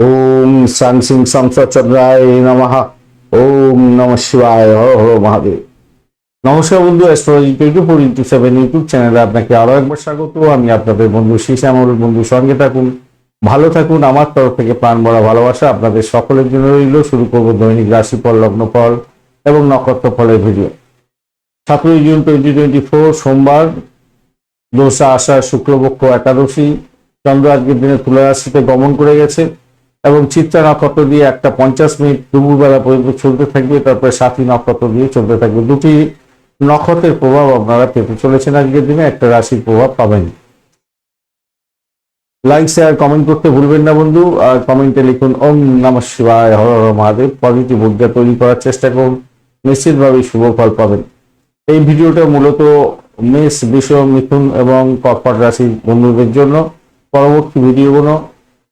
ওম সাং সিং সংসচন্দ্রায় নমঃ। ওম নম শিবায় হর হর মহাদেব। নমস্কার বন্ধু astrology twenty four into seven YouTube চ্যানেলে আপনাকে আরও একবার স্বাগত। আমি আপনাদের বন্ধু শ্যামল, বন্ধু সঙ্গে থাকুন। ভালো থাকুন, আমার তরফ থেকে প্রাণ ভরা ভালোবাসা আপনাদের সকলের জন্য রইল। শুরু করব দৈনিক রাশিফল, লগ্নফল এবং নক্ষত্র ফলের ভিডিও সতেরোই জুন টোয়েন্টি টোয়েন্টি ফোর সোমবার দোসা আষাঢ়, শুক্লপক্ষ, একাদশী। চন্দ্র আজকের দিনে তুলা রাশিতে গমন করে গেছে। এবং চিত্রা নক্ষত্র দিয়ে একটা পঞ্চাশ মিনিট দুপুরবেলা পর্যন্ত চলতে থাকবে, তারপরে সাথী নক্ষত্র দিয়ে চলতে থাকবে। দুটি নক্ষত্রের প্রভাব আপনারা পেতে চলেছেন আজকের দিনে, একটা রাশির প্রভাব পাবেন। লাইক শেয়ার কমেন্ট করতে ভুলবেন না বন্ধু। আর কমেন্টে লিখুন, ওম নম শিবায়, হর হর মহাদেব। পজিটিভ ঊর্জা তৈরি করার চেষ্টা করুন। নিশ্চিতভাবে শুভ ফল পাবেন। এই ভিডিওটা মূলত মেষ, বৃষ, মিথুন এবং কর্কট রাশির বন্ধুদের জন্য। পরবর্তী ভিডিওগুলো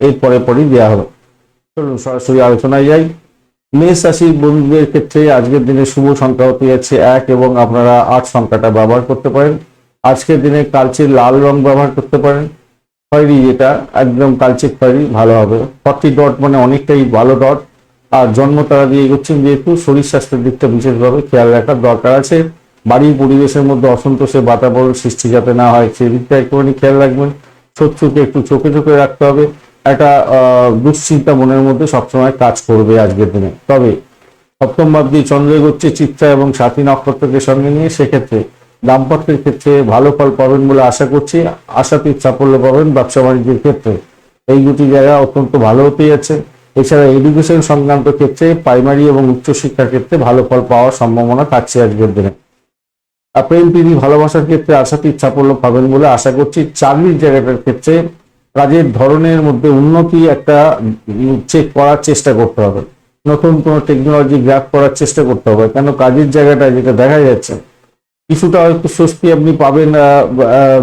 এর পরে পরেই দেওয়া হবে। চলুন সরাসরি আলোচনায় যাই। মেষ রাশির বন্ধুদের ক্ষেত্রে আজকের দিনে শুভ সংখ্যা হতে যাচ্ছে এক এবং আপনারা আট সংখ্যাটা ব্যবহার করতে পারেন। আজকের দিনে কালচে লাল রং ব্যবহার করতে পারেন। খয়েরি যেটা, একদম কালচে খয়েরি, ভালো হবে। ফর্টি ডট মানে অনেকটাই ভালো ডট। আর জন্ম তারা দিয়ে এগোচ্ছেন যেহেতু শরীর স্বাস্থ্যের দিকটা বিশেষভাবে খেয়াল রাখার দরকার আছে। বাড়ির পরিবেশের মধ্যে অসন্তোষের বাতাবরণ সৃষ্টি যাতে না হয় সেদিকটা একটুখানি খেয়াল রাখবেন। শত্রুকে একটু চোখে চোখে রাখতে হবে। একটা দুশ্চিন্তা মনের মধ্যে সবসময় কাজ করবে আজকের দিনে। তবে সপ্তম ভাব দিয়ে চন্দ্র এগোচ্ছে চিত্রা এবং সাথী নক্ষত্রকে সঙ্গে নিয়ে সেক্ষেত্রে দাম্পত্যের ক্ষেত্রে ভালো ফল পাবেন বলে আশা করছি। আশাতীত সাফল্য পাবেন ব্যবসা বাণিজ্যের ক্ষেত্রে। এই দুটি জায়গা অত্যন্ত ভালো হতে যাচ্ছে। এছাড়া এডুকেশন সংক্রান্ত ক্ষেত্রে প্রাইমারি এবং উচ্চশিক্ষার ক্ষেত্রে ভালো ফল পাওয়ার সম্ভাবনা থাকছে আজকের দিনে। প্রেম প্রীতি ভালোবাসার ক্ষেত্রে আশাতীত সাফল্য পাবেন বলে আশা করছি। চাকরির জায়গাটার ক্ষেত্রে কাজের ধরনের মধ্যে উন্নতি একটা চেক করার চেষ্টা করতে হবে। নতুন কোনো টেকনোলজি গ্রাফ করার চেষ্টা করতে হবে। কেন কাজের জায়গাটা যেটা দেখা যাচ্ছে, কিছুটা হয়তো স্বস্তি আপনি পাবেন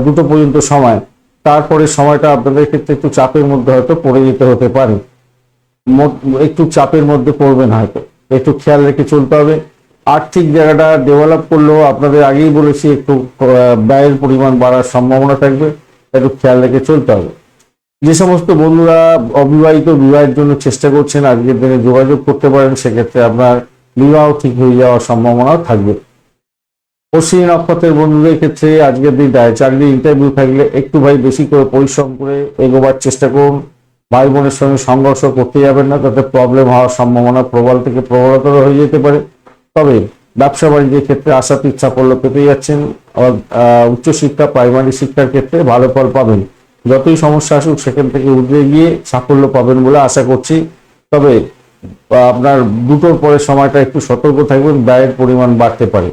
দুটো পর্যন্ত সময়। তারপরে সময়টা আপনাদের ক্ষেত্রে একটু চাপের মধ্যে হয়তো পড়ে যেতে হতে পারে। একটু চাপের মধ্যে পড়বেন হয়তো। একটু খেয়াল রেখে চলতে হবে। আর্থিক জায়গাটা ডেভেলপ করলেও আপনাদের আগেই বলেছি, একটু ব্যয়ের পরিমাণ বাড়ার সম্ভাবনা থাকবে। একটু খেয়াল রেখে চলতে হবে। যে সমস্ত বন্ধুরা অবিবাহিত বিবাহের জন্য চেষ্টা করছেন আজকের দিনে যোগাযোগ করতে পারেন, সেক্ষেত্রে আপনার বিবাহ ঠিক হয়ে যাওয়ার সম্ভাবনাও থাকবে। পশ্চিম নক্ষত্রের বন্ধুদের ক্ষেত্রে আজকের দিন দিনটায় চাকরি ইন্টারভিউ থাকলে একটু ভাই বেশি করে পরিশ্রম করে এগোবার চেষ্টা করুন। ভাই বোনের সঙ্গে সংঘর্ষ করতে যাবেন না, তাতে প্রবলেম হওয়ার সম্ভাবনা প্রবল থেকে প্রবলতর হয়ে যেতে পারে। তবে ব্যবসা বাণিজ্যের ক্ষেত্রে আশাতীত সাফল্য পেতে যাচ্ছেন। উচ্চশিক্ষা প্রাইমারি শিক্ষার ক্ষেত্রে ভালো ফল পাবেন। যতই সমস্যা আসুক, সেখান থেকে উঠে গিয়ে সাফল্য পাবেন বলে আশা করছি। তবে, আপনার দুটোর পরে সময়টা একটু সতর্ক থাকবেন, ব্যয়ের পরিমাণ বাড়তে পারে।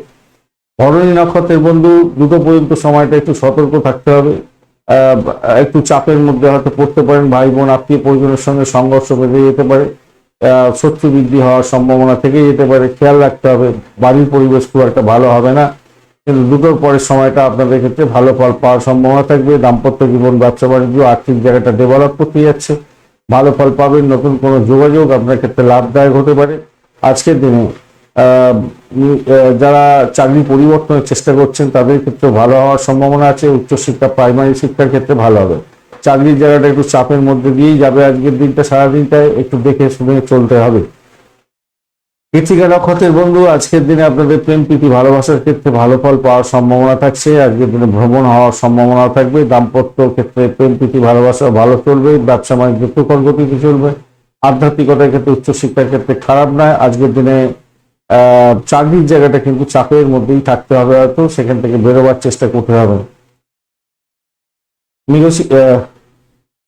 ভরণী নক্ষত্রের বন্ধু, দুটো পর্যন্ত সময়টা একটু সতর্ক থাকতে হবে। একটু চাপের মধ্যে হয়তো পড়তে পারেন ভাই বোন আত্মীয় পরিজনের সঙ্গে সংঘর্ষ বেঁধে যেতে পারে। শত্রু বৃদ্ধি হওয়ার সম্ভাবনা থেকে যেতে পারে। খেয়াল রাখতে হবে, বাড়ির পরিবেশ খুব একটা ভালো হবে না। কিন্তু দুটোর পরের সময়টা আপনাদের ক্ষেত্রে ভালো ফল পাওয়ার সম্ভাবনা থাকবে। দাম্পত্য জীবন ব্যবসা বাণিজ্য আর্থিক জায়গাটা ডেভেলপ করতে যাচ্ছে। ভালো ফল পাবেন, নতুন কোনো যোগাযোগ আপনার ক্ষেত্রে লাভদায়ক হতে পারে। আজকের দিনে যারা চাকরি পরিবর্তনের চেষ্টা করছেন, তাদের ক্ষেত্রে ভালো হওয়ার সম্ভাবনা আছে। উচ্চশিক্ষা প্রাইমারি শিক্ষার ক্ষেত্রে ভালো হবে। চাকরির জায়গাটা একটু চাপের মধ্যে দিয়েই যাবে আজকের দিনটা, সারাদিনটায় একটু দেখে শুনে চলতে হবে। কৃতিকা নক্ষত্রের বন্ধু, আজকের দিনে আপনাদের প্রেম, প্রীতি, ভালোবাসার ক্ষেত্রে ভালো ফল পাওয়ার সম্ভাবনা থাকছে। আজকের দিনে ভ্রমণ হওয়ার সম্ভাবনা থাকবে। দাম্পত্য ক্ষেত্রে প্রেম, প্রীতি, ভালোবাসা ভালো চলবে। ব্যবসা, বাণিজ্য, প্রকল্প গতিতে চলবে। আধ্যাত্মিকতার ক্ষেত্রে, উচ্চশিক্ষার ক্ষেত্রে খারাপ নয়। আজকের দিনে চাকরির জায়গাটা কিন্তু চাপের মধ্যেই থাকতে হবে হয়তো। সেখান থেকে বেরোবার চেষ্টা করতে হবে।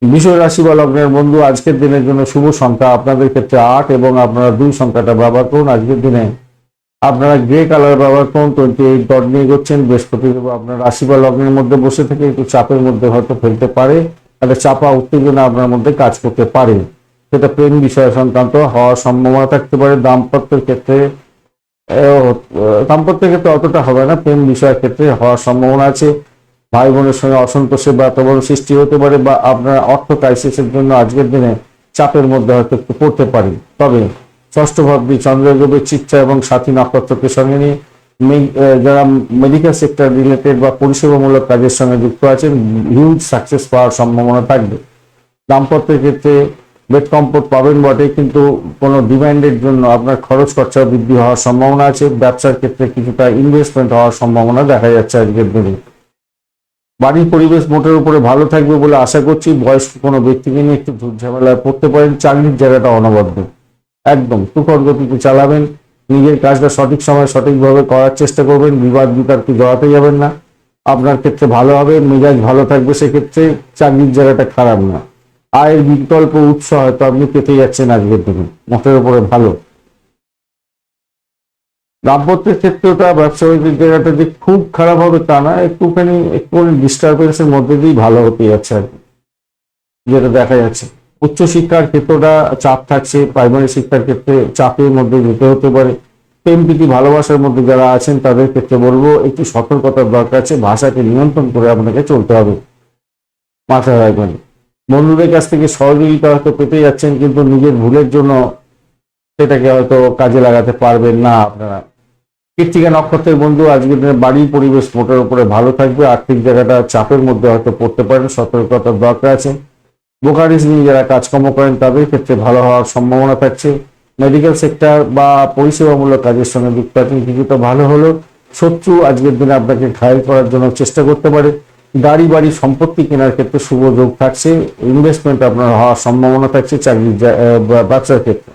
বিষয় রাশি বা লগ্নের বন্ধু, আজকের দিনের জন্য শুভ সংখ্যা আপনাদের ক্ষেত্রে আট এবং আপনারা দুই সংখ্যাটা ব্যবহার করুন। আজকের দিনে আপনারা গ্রে কালার ব্যবহার করুন টোয়েন্টি এইট ডট নিয়ে এগোচ্ছেন। বৃহস্পতি দেব আপনার রাশি বা লগ্নের মধ্যে বসে থেকে একটু চাপের মধ্যে হয়তো ফেলতে পারে, একটা চাপা উত্তেজনা আপনার মধ্যে কাজ করতে পারে। সেটা প্রেম বিষয় সংক্রান্ত হওয়ার সম্ভাবনা থাকতে পারে। দাম্পত্যের ক্ষেত্রে দাম্পত্যের ক্ষেত্রে অতটা হবে না। প্রেম বিষয়ের ক্ষেত্রে হওয়ার সম্ভাবনা আছে। ভাই বোনের সঙ্গে অসন্তোষের বাতাবরণ সৃষ্টি হতে পারে বা আপনার অর্থ ক্রাইসিসের জন্য আজকের দিনে চাপের মধ্যে হয়তো একটু পড়তে পারি। তবে ষষ্ঠ ভাবী চন্দ্রদেবের চিত্রা এবং সাথী নক্ষত্রকে সঙ্গে নিয়ে যারা মেডিকেল সেক্টর রিলেটেড বা পরিষেবামূলক কাজের সঙ্গে যুক্ত আছেন হিউজ সাকসেস পাওয়ার সম্ভাবনা থাকবে। দাম্পত্যের ক্ষেত্রে বেড কম্পোর্ট পাবেন বটে, কিন্তু কোনো ডিমান্ডের জন্য আপনার খরচ খরচা বৃদ্ধি হওয়ার সম্ভাবনা আছে। ব্যবসার ক্ষেত্রে কিছুটা ইনভেস্টমেন্ট হওয়ার সম্ভাবনা দেখা যাচ্ছে আজকের দিনে। বাড়ির পরিবেশ মোটের উপরে ভালো থাকবে বলে আশা করছি বয়স্ক কোনো ব্যক্তিকে নিয়ে একটু ঝামেলায় পড়তে পারেন। চাকরির জায়গাটা অনবদ্য। একদম, তুখর গতিতে চালাবেন। নিজের কাজটা সঠিক সময় সঠিকভাবে করার চেষ্টা করবেন। বিবাদ বিতর্কে জড়াতে যাবেন না। আপনার ক্ষেত্রে ভালো হবে, মেজাজ ভালো থাকবে সেক্ষেত্রে চাকরির জায়গাটা খারাপ না। আয়ের বিকল্প উৎস হয়তো আপনি পেতে যাচ্ছেন আজকের দিনে। মোটের উপরে ভালো। দাম্পত্যের ক্ষেত্রেটা ব্যবসা বাণিজ্যের জায়গাটা যে খুব খারাপ হবে তা না, একটুখানি একটুখানি ডিস্টারবেন্সের মধ্যে দিয়েই ভালো হতে যাচ্ছে আর কি। যেটা দেখা যাচ্ছে। উচ্চশিক্ষার ক্ষেত্রটা চাপ থাকছে প্রাইমারি শিক্ষার ক্ষেত্রে চাপের মধ্যে যেতে হতে পারে। প্রেম প্রীতি, ভালোবাসার মধ্যে যারা আছেন, তাদের ক্ষেত্রে বলব, একটু সতর্কতার দরকার আছে, ভাষাকে নিয়ন্ত্রণ করে আপনাকে চলতে হবে। মাথায় রাখবেন। বন্ধুদের কাছ থেকে সহযোগিতা হয়তো পেতে যাচ্ছেন, কিন্তু নিজের ভুলের জন্য সেটাকে হয়তো কাজে লাগাতে পারবেন না আপনারা। কৃত্তিকা নক্ষত্রের বন্ধু আজকের দিনে বাড়ির পরিবেশ মোটের উপরে ভালো থাকবে। আর্থিক জায়গাটা চাপের মধ্যে হয়তো পড়তে পারেন, সতর্কতার দরকার আছে। বোকারিজ নিয়ে যারা কাজকর্ম করেন, তাদের ক্ষেত্রে ভালো হওয়ার সম্ভাবনা থাকছে। মেডিকেল সেক্টর বা পরিষেবামূলক কাজের সঙ্গে যুক্ত আছেন কিছুটা ভালো হলো শত্রু আজকের দিনে আপনাকে ঘায়ল করার জন্য চেষ্টা করতে পারে। গাড়ি, বাড়ি, সম্পত্তি কেনার ক্ষেত্রে শুভ যোগ থাকছে। ইনভেস্টমেন্ট আপনার হওয়ার সম্ভাবনা থাকছে চাকরির ব্যবসার ক্ষেত্রে।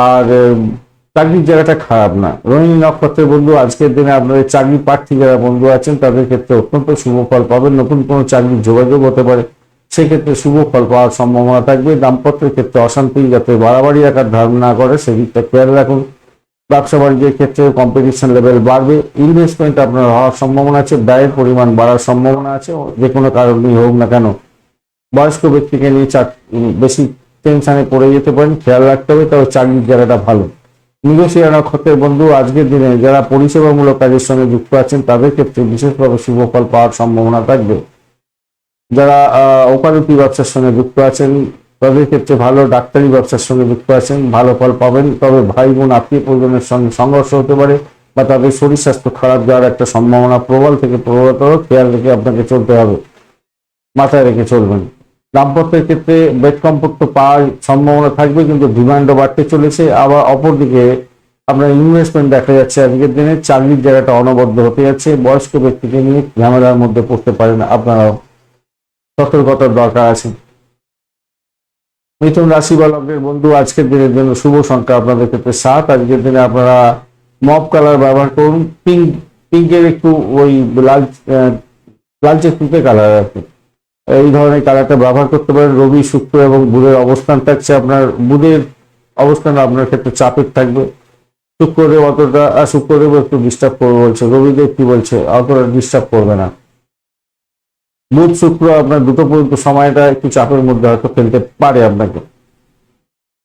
আর চাকরির জায়গাটা খারাপ না। রোহিণী নক্ষত্রের বন্ধু, আজকের দিনে আপনাদের চাকরি প্রার্থী যারা বন্ধু আছেন, তাদের ক্ষেত্রে অত্যন্ত শুভ ফল পাবেন। নতুন কোনো চাকরির যোগাযোগ হতে পারে। সেক্ষেত্রে শুভ ফল পাওয়ার সম্ভাবনা থাকবে। দাম্পত্যের ক্ষেত্রে অশান্তি, যাতে বাড়াবাড়ি আকার ধারণ না করে, সেদিকটা খেয়াল রাখুন। ব্যবসা বাণিজ্যের ক্ষেত্রে কম্পিটিশন লেভেল বাড়বে। ইনভেস্টমেন্ট আপনার হওয়ার সম্ভাবনা আছে, ব্যয়ের পরিমাণ বাড়ার সম্ভাবনা আছে, যে কোনো কারণেই হোক না কেন। বয়স্ক ব্যক্তিকে নিয়ে বেশি টেনশনে পড়ে যেতে পারেন, খেয়াল রাখতে হবে, তবে চাকরির জায়গাটা ভালো। নিগোসিয়া নক্ষত্রের বন্ধু, আজকের দিনে যারা পরিষেবামূলক কাজের সঙ্গে যুক্ত আছেন, তাদের ক্ষেত্রে বিশেষভাবে শুভ ফল পাওয়ার সম্ভাবনা থাকবে। যারা ওকালতি ব্যবসার সঙ্গে যুক্ত আছেন, তাদের ক্ষেত্রে ভালো ডাক্তারি ব্যবসার সঙ্গে যুক্ত আছেন, ভালো ফল পাবেন, তবে ভাই বোন আত্মীয় পরিজনের সঙ্গে সংঘর্ষ হতে পারে বা তাদের শরীর স্বাস্থ্য খারাপ যাওয়ার একটা সম্ভাবনা প্রবল থেকে প্রবলতর, খেয়াল রেখে আপনাকে চলতে হবে, মাথায় রেখে চলবেন। দাম্পত্যের ক্ষেত্রে বেড কম্পোর্ট পাওয়ার সম্ভাবনা থাকবে, কিন্তু ডিমান্ডও বাড়তে চলেছে। আবার অপরদিকে আপনার ইনভেস্টমেন্ট দেখা যাচ্ছে আজকের দিনে, চাকরির জায়গাটা অনবদ্য হতে যাচ্ছে। বয়স্ক ব্যক্তিকে নিয়ে ঝামেলার মধ্যে পড়তে পারেন আপনারাও। সতর্কতার দরকার আছে। মিথুন রাশি বা বন্ধু, আজকের দিনের জন্য শুভ সংখ্যা আপনাদের ক্ষেত্রে সাত। আজকের দিনে আপনারা মপ কালার ব্যবহার করুন। পিঙ্ক, পিঙ্কের একটু ওই লাল লালচে তুতে কালার আর কি এই ধরনের কালারটা ব্যবহার করতে পারেন রবি শুক্র এবং বুধের অবস্থান থাকছে আপনার বুধের অবস্থান আপনার ক্ষেত্রে চাপের থাকবে। শুক্রদেব অতটা আহ, শুক্রদেব একটু ডিস্টার্ব করবে বলছে। রবিদেব কি বলছে? অতটা ডিস্টার্ব করবে না। বুধ শুক্র আপনার দুটো পর্যন্ত সময়টা একটু চাপের মধ্যে হয়তো ফেলতে পারে আপনাকে।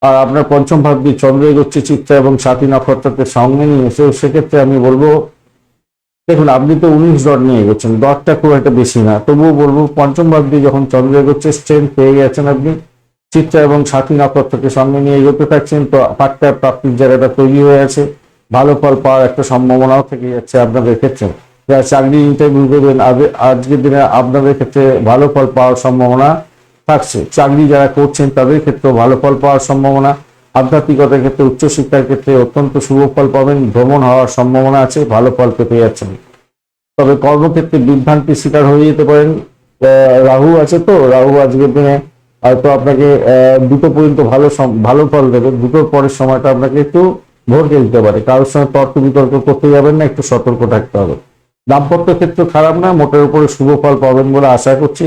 আর আপনার পঞ্চম ভাব দিয়ে চন্দ্র এগোচ্ছে চিত্রা এবং সাথী নক্ষত্রকে সঙ্গে নিয়ে। এসে সেক্ষেত্রে আমি বলব দেখুন, আপনি তো উনিশ ডট নিয়ে এগোচ্ছেন ডটটা খুব একটা বেশি না। তবুও বলব, পঞ্চম ভাব দিয়ে যখন চন্দ্র এগোচ্ছে স্ট্রেন্থ পেয়ে গেছেন আপনি। চিত্রা এবং সাথী নক্ষত্রকে সঙ্গে নিয়ে এগোতে থাকছেন, তো পাট্টা প্রাপ্তির জায়গাটা তৈরি হয়ে আছে। ভালো ফল পাওয়ার একটা সম্ভাবনাও থেকে যাচ্ছে আপনাদের ক্ষেত্রে। যারা চাকরি ইন্টারভিউ দেবেন আজকের দিনে আপনাদের ক্ষেত্রে ভালো ফল পাওয়ার সম্ভাবনা থাকছে। চাকরি যারা করছেন, তাদের ক্ষেত্রেও ভালো ফল পাওয়ার সম্ভাবনা। আধ্যাত্মিকতার ক্ষেত্রে, উচ্চশিক্ষার ক্ষেত্রে অত্যন্ত শুভ ফল পাবেন, ভ্রমণ হওয়ার সম্ভাবনা আছে, ভালো ফল পেতে যাচ্ছেন। তবে কর্মক্ষেত্রে বিভ্রান্তির শিকার হয়ে যেতে পারেন। রাহু আছে তো, রাহু আজকের দিনে হয়তো আপনাকে দুটো পর্যন্ত ভালো ভালো ফল দেবে, দুটোর পরের সময়টা আপনাকে একটু ভরকে দিতে পারে। কারোর সঙ্গে তর্ক বিতর্ক করতে যাবেন না, একটু সতর্ক থাকতে হবে। দাম্পত্য ক্ষেত্র খারাপ না, মোটের উপরে শুভ ফল পাবেন বলে আশা করছি।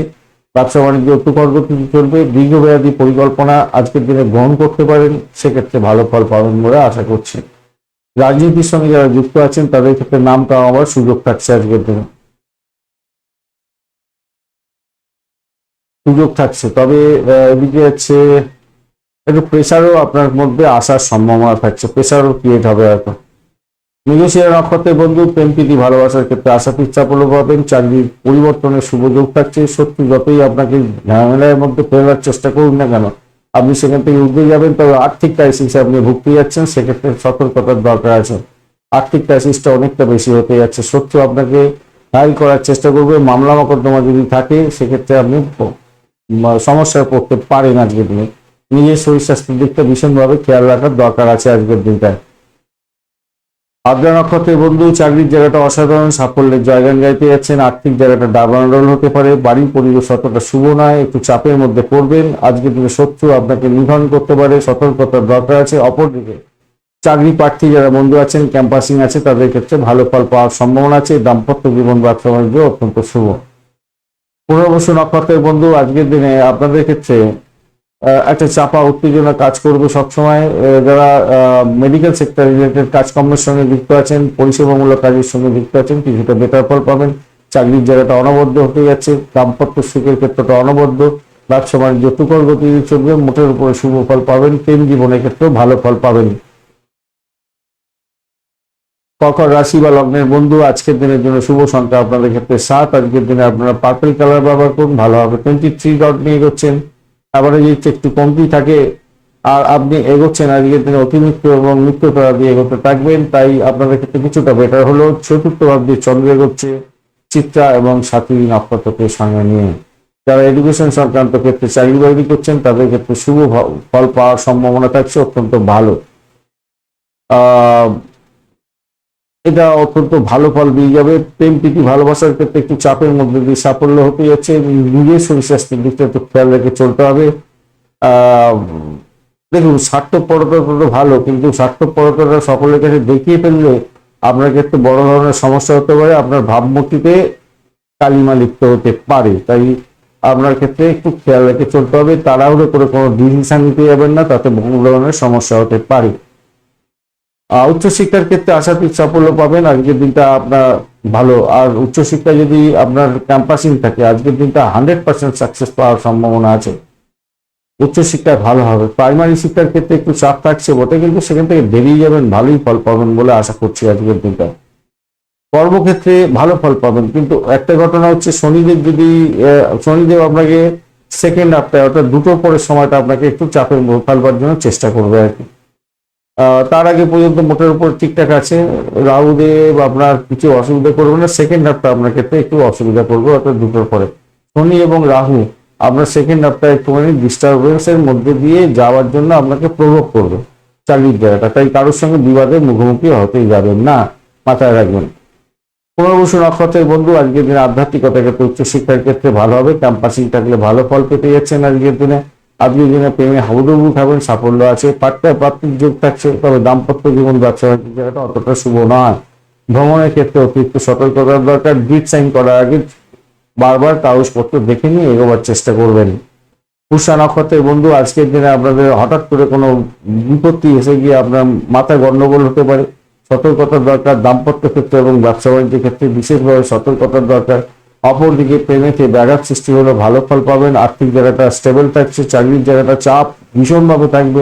ব্যবসা বাণিজ্য একটু কর্মসূচি চলবে, দীর্ঘমেয়াদী পরিকল্পনা আজকের দিনে গ্রহণ করতে পারেন, সেক্ষেত্রে ভালো ফল পাবেন বলে আশা করছি। রাজনীতির সঙ্গে যারা যুক্ত আছেন, তাদের ক্ষেত্রে নাম কামাবার সুযোগ থাকছে আজকের দিনে। সুযোগ থাকছে, তবে এদিকে হচ্ছে একটু প্রেশারও আপনার মধ্যে আসার সম্ভাবনা থাকছে। প্রেশারও ক্রিয়েট হবে হয়তো। মৃগশিরা নক্ষত্রের বন্ধু, প্রেম প্রীতি, ভালোবাসার ক্ষেত্রে আশা ইচ্ছাপূর্ণ পাবেন চাকরির পরিবর্তনের সুযোগ থাকছে। সত্যি যতই আপনাকে ঝামেলার মধ্যে ফেরার চেষ্টা করুন না কেন, আপনি সেখান থেকে উঠে যাবেন তবে আর্থিক ক্রাইসিসে আপনি ভুগতে যাচ্ছেন, সেক্ষেত্রে সতর্কতার দরকার আছে। আর্থিক ক্রাইসিসটা অনেকটা বেশি হতে যাচ্ছে। শত্রু আপনাকে ফাইল করার চেষ্টা করবে। মামলা মোকদ্দমা যদি থাকে, সেক্ষেত্রে আপনি সমস্যায় পড়তে পারেন আজকের দিনে। নিজের শরীর স্বাস্থ্যের দিকটা ভীষণভাবে খেয়াল রাখার দরকার আছে আজকের দিনটায়। আদ্রা নক্ষত্রের বন্ধু, চাকরির জায়গাটা অসাধারণ, সাফল্যের জায়গান গাইতে যাচ্ছেন আর্থিক জায়গাটা ডাবানডল হতে পারে, বাড়ির পরিবেশ অতটা শুভ নয়, একটু চাপের মধ্যে পড়বেন আজকের দিনে শত্রু আপনাকে নিধন করতে পারে, সতর্কতার দরকার আছে, অপরদিকে চাকরি প্রার্থী যারা বন্ধু আছেন, ক্যাম্পাসিং আছে, তাদের ক্ষেত্রে ভালো ফল পাওয়ার সম্ভাবনা আছে, দাম্পত্য জীবন বাণিজ্য অত্যন্ত শুভ। পুনর্বসু নক্ষত্রের বন্ধু, আজকের দিনে আপনাদের ক্ষেত্রে একটা চাপা উত্তেজনা কাজ করবে সবসময়। যারা মেডিকেল সেক্টর রিলেটেড কাজকর্মের সঙ্গে যুক্ত আছেন, পরিষেবামূলক কাজের সঙ্গে যুক্ত আছেন, কিছুটা বেটার ফল পাবেন। চাকরির জায়গাটা অনবদ্য হতে যাচ্ছে, দাম্পত্য সুখের ক্ষেত্রটা অনবদ্য। ব্যবসা বাণিজ্য তুকর গতি চলবে, মোটের উপরে শুভ ফল পাবেন, প্রেম জীবনের ক্ষেত্রেও ভালো ফল পাবেন। কর্কট রাশি বা লগ্নের বন্ধু, আজকের দিনের জন্য শুভ সংখ্যা আপনাদের ক্ষেত্রে সাত, আজকের দিনে আপনারা পার্পল কালার ব্যবহার করুন ভালো হবে টোয়েন্টি থ্রি ডট নিয়ে এগোচ্ছেন। যদি একটু কমতি থাকে, আর আপনি এগোচ্ছেন আজকের দিনে অতিরিক্ত এবং মিত্রতারা দিয়ে এগোতে থাকবেন, তাই আপনাদের ক্ষেত্রে কিছুটা বেটার হলো। চতুর্থ ভাব দিয়ে চন্দ্র এগোচ্ছে, চিত্রা এবং সাথী নক্ষত্রকে সঙ্গে নিয়ে। যারা এডুকেশন সংক্রান্ত ক্ষেত্রে চাকরি বাকরি করছেন, তাদের ক্ষেত্রে শুভ ফল পাওয়ার সম্ভাবনা থাকছে, অত্যন্ত ভালো। এটা অত্যন্ত ভালো ফল দিয়ে যাবে। প্রেম প্রীতি ভালোবাসার ক্ষেত্রে একটু চাপের মধ্যে দিয়ে সাফল্য হতে যাচ্ছে। নিজের শরীর স্বাস্থ্যের দিকটা একটু খেয়াল রেখে চলতে হবে। দেখুন স্বার্থপরতা তো ভালো, কিন্তু স্বার্থপরতাটা সকলের কাছে দেখিয়ে ফেললে আপনার ক্ষেত্রে বড় ধরনের সমস্যা হতে পারে, আপনার ভাবমূর্তিতে কালিমা লিপ্ত হতে পারে। তাই আপনার ক্ষেত্রে একটু খেয়াল রেখে চলতে হবে। তাড়াহুড়ো করে কোনো ডিসিশন নিতে যাবেন না, তাতে বহু ধরনের সমস্যা হতে পারে। উচ্চশিক্ষার ক্ষেত্রে আশাতীত সাফল্য পাবেন। আজকের দিনটা আপনার ভালো। আর উচ্চশিক্ষা যদি আপনার ক্যাম্পাসিং থাকে, আজকের দিনটা হান্ড্রেড পার্সেন্ট সাকসেস পাওয়ার সম্ভাবনা আছে। উচ্চশিক্ষায় ভালো হবে। প্রাইমারি শিক্ষার ক্ষেত্রে একটু চাপ থাকছে বটে, কিন্তু সেখান থেকে বেরিয়ে যাবেন, ভালোই ফল পাবেন বলে আশা করছি আজকের দিনটা। কর্মক্ষেত্রে ভালো ফল পাবেন, কিন্তু একটা ঘটনা হচ্ছে শনিদেব যদি শনিদেব আপনাকে সেকেন্ড হাফটায় অর্থাৎ দুটোর পরের সময়টা আপনাকে একটু চাপের ফেলবার জন্য চেষ্টা করবে আর কি। তার আগে পর্যন্ত মোটের উপর ঠিকঠাক আছে। রাহুদেব আপনার কিছু অসুবিধা করবে না সেকেন্ড হাফটা আপনার ক্ষেত্রে একটু অসুবিধা করবে অর্থাৎ দুটোর পরে। শনি এবং রাহু আপনার সেকেন্ড হাফটা একটুখানি ডিস্টারবেন্সের মধ্যে দিয়ে যাওয়ার জন্য আপনাকে প্রভোগ করবে চাকরির জায়গাটা। তাই কারোর সঙ্গে বিবাদের মুখোমুখি হতেই যাবেন না, মাথায় রাখবেন। পুনর্বসু নক্ষত্রের বন্ধু, আজকের দিনে আধ্যাত্মিকতার ক্ষেত্রে উচ্চশিক্ষার ক্ষেত্রে ভালো হবে ক্যাম্পাসিং থাকলে ভালো ফল পেতে যাচ্ছেন আজকের দিনে। আজকের দিনে প্রেমে হাবুডুবু খাবেন সাফল্য আছে পাট্টায় প্রাপ্তির যোগ থাকছে, তবে দাম্পত্য জীবন ব্যবসা জায়গাটা অতটা শুভ নয়। ভ্রমণের ক্ষেত্রে অতিরিক্ত সতর্কতার দরকার গ্রিড সাইন করার আগে বারবার কাগজপত্র দেখে নিয়ে এগোবার চেষ্টা করবেন। পুষা নক্ষত্রের বন্ধু, আজকের দিনে আপনাদের হঠাৎ করে কোনো বিপত্তি এসে গিয়ে আপনার মাথায় গণ্ডগোল হতে পারে। সতর্কতার দরকার, দাম্পত্য ক্ষেত্রে এবং ব্যবসা বাণিজ্যের ক্ষেত্রে বিশেষভাবে সতর্কতার দরকার। অপরদিকে প্রেমেতে ব্যাঘাত সৃষ্টি হলে, ভালো ফল পাবেন, আর্থিক জায়গাটা স্টেবল থাকছে, চাকরির জায়গাটা চাপ, ভীষণভাবে থাকবে,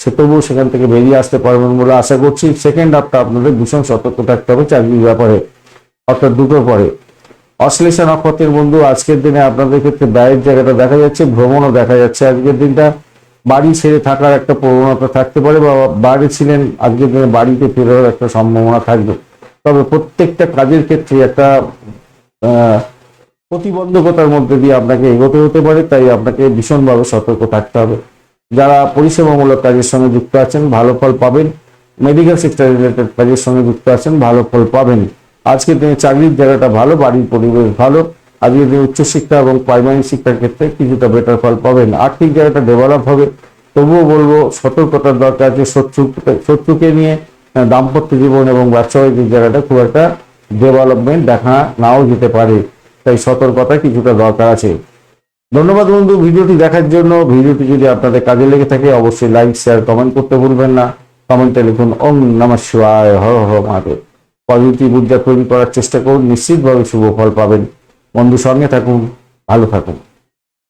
সে তবুও সেখান থেকে বেরিয়ে আসতে পারবেন বলে আশা করছি। সেকেন্ড হাফটা আপনাদের ভীষণ সতর্ক থাকতে হবে চাকরির ব্যাপারে, অর্থাৎ দুটোর পরে। অশ্লেষা নক্ষত্রের বন্ধু, আজকের দিনে আপনাদের ক্ষেত্রে ব্যয়ের জায়গাটা দেখা যাচ্ছে, ভ্রমণও দেখা যাচ্ছে আজকের দিনটা। বাড়ি ছেড়ে থাকার একটা প্রবণতা থাকতে পারে, বা বাড়ি ছিলেন, আজকের দিনে বাড়িতে ফেরার একটা সম্ভাবনা থাকবে। তবে প্রত্যেকটা কাজের ক্ষেত্রে একটা প্রতিবন্ধকতার মধ্যে দিয়ে আপনাকে এগোতে হতে পারে, তাই আপনাকে ভীষণভাবে সতর্ক থাকতে হবে। যারা পরিষেবামূলক কাজের সঙ্গে যুক্ত আছেন, ভালো ফল পাবেন। মেডিকেল সেক্টর রিলেটেড কাজের সঙ্গে যুক্ত আছেন, ভালো ফল পাবেন। আজকের দিনে চাকরির জায়গাটা ভালো, বাড়ির পরিবেশ ভালো। আজকের দিনে উচ্চশিক্ষা এবং প্রাইমারি শিক্ষার ক্ষেত্রে কিছুটা বেটার ফল পাবেন। আর্থিক জায়গাটা ডেভেলপ হবে। তবুও বলব, সতর্কতার দরকার আছে। শত্রু, শত্রুকে নিয়ে দাম্পত্য জীবন এবং ব্যবসা জায়গাটা খুব একটা ডেভেলপমেন্ট দেখা নাও যেতে পারে। তাই সতর্কতা কিছুটা দরকার আছে। ধন্যবাদ বন্ধু, ভিডিওটি দেখার জন্য। ভিডিওটি যদি আপনাদের কাজে লেগে থাকে, অবশ্যই লাইক, শেয়ার, কমেন্ট করতে ভুলবেন না। কমেন্টে লিখুন, ওম নমঃ শিবায়, হর হর মহাদেব। পজিটিভ উদ্যোগ তৈরি করার চেষ্টা করুন, নিশ্চিতভাবে শুভ ফল পাবেন। বন্ধু সঙ্গে থাকুন, ভালো থাকুন।